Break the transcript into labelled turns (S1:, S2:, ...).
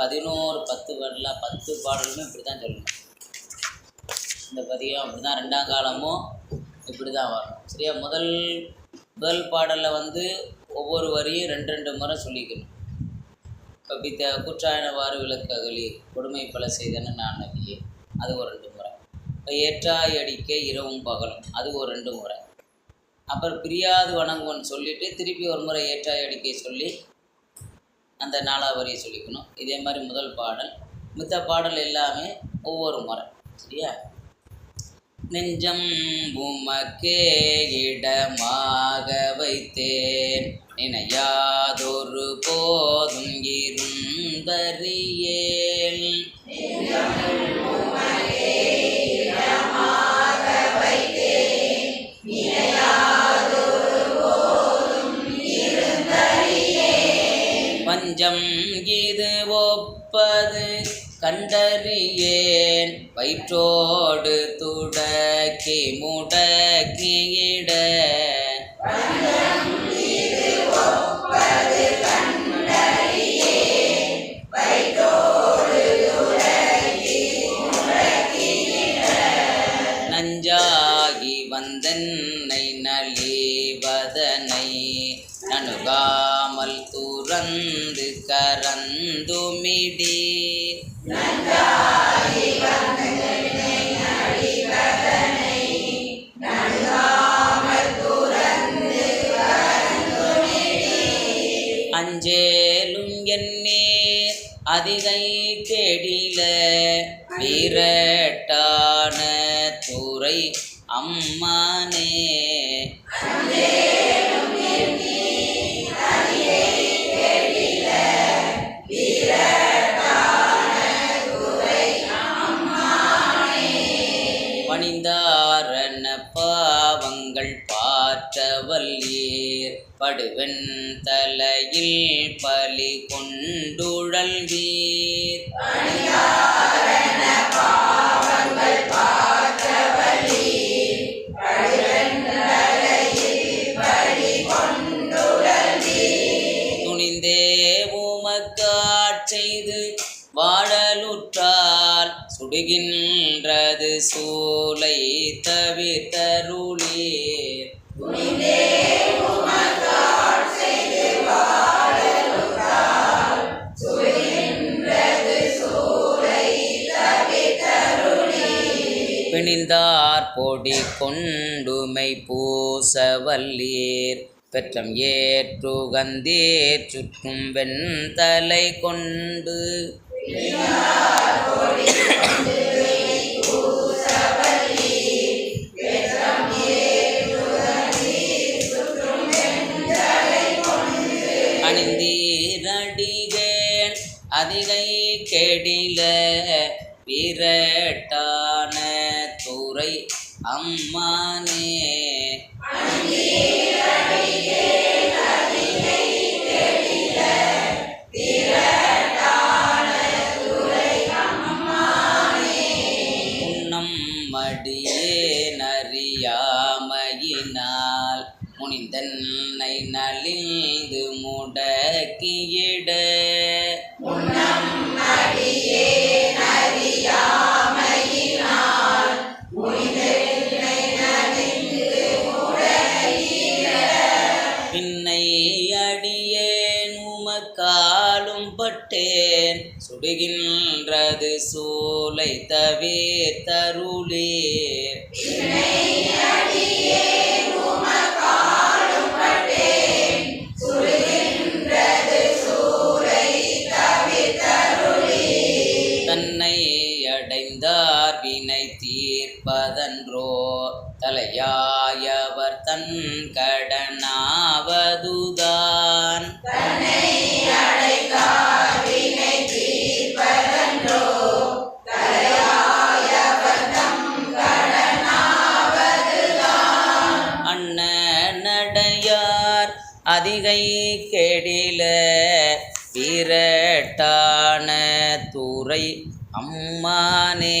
S1: பதினோரு பத்து வரல பத்து பாடலுமே இப்படி தான் சொல்லணும். இந்த பதியம் அப்படி தான் ரெண்டாம் காலமும் இப்படி தான் வரும். சரியா? முதல் முதல் பாடலில் வந்து ஒவ்வொரு வரியும் ரெண்டு ரெண்டு முறை சொல்லிக்கணும். கபித்த குற்றாயனவாறு விளக்கு அகலி கொடுமை பல செய்தன நான் நபியே அது ஒரு ரெண்டு முறை. இப்போ ஏற்றாய் அடிக்க இரவும் பகலும் அது ஒரு ரெண்டு முறை. அப்புறம் பிரியாது வணங்குவன் சொல்லிட்டு திருப்பி ஒரு முறை ஏற்றாய் அடிக்க சொல்லி அந்த நாலாவரியை சொல்லிக்கணும். இதே மாதிரி முதல் பாடல். மித்த பாடல் எல்லாமே ஒவ்வொரு முறை. சரியா? நெஞ்சம் உமக்கே இடமாக வைத்தேன். நினையாதொரு போதும் இருந்தறியேன். கண்டறியேன். வயிற்றோடு துடக்கி முடக்கியிட நஞ்சாகி வந்தென்னை நலிவதனை நணுகாமல் துறந்து கரந்துமிடி அஞ்சேலும் என்னே அதிகை தேடில வீரட்டான துறை அம்மான பாவங்கள் பாற்றவல்லீர் படுவெண் தலையில் பலி கொண்டுழல்வீர். துணிந்தே உமக்காட் வாழலுற்றால் சுடுகின்றது சூலை தவிர்த்தருளே பிணிந்தார் பொடி கொண்டுமை பூசவல்லீர். பெற்றம் ஏற்றுகந்தீர் சுற்றும் வெண்தலை கொண்டு. அதிகை கெடில விரட்டான துறை அம்மானே. மடியே நறியாமையினால் முனிந்தன்னை நலிந்து முடக்கியிட. சுடுகின்றது சூலை தருளேர் தன்னை அடைந்தார் வினை தீர்ப்பதன்றோ. தலையாயவர் தன் கடனாவதுதான். அதிகை கெடில விரட்டான துறை அம்மானே